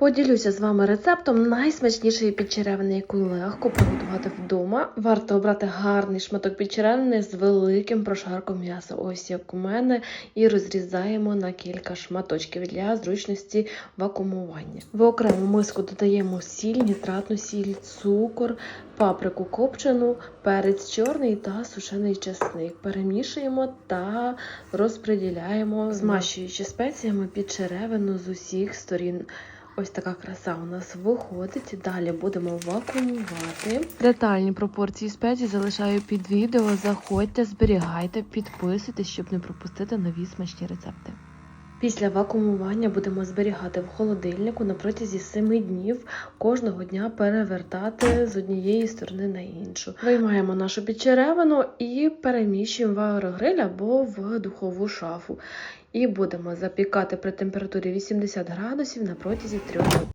Поділюся з вами рецептом найсмачнішої підчеревини, яку легко приготувати вдома. Варто обрати гарний шматок підчеревини з великим прошарком м'яса, ось як у мене, і розрізаємо на кілька шматочків для зручності вакуумування. В окрему миску додаємо сіль, нітратну сіль, цукор, паприку копчену, перець чорний та сушений чесник. Перемішуємо та розподіляємо, змащуючи спеціями підчеревину з усіх сторін. Ось така краса у нас виходить. Далі будемо вакуумувати. Детальні пропорції спецій залишаю під відео. Заходьте, зберігайте, підписуйтесь, щоб не пропустити нові смачні рецепти. Після вакуумування будемо зберігати в холодильнику на протязі 7 днів, кожного дня перевертати з однієї сторони на іншу. Виймаємо нашу підчеревину і переміщуємо в аерогриль або в духову шафу. І будемо запікати при температурі 80 градусів на протязі 3 годин.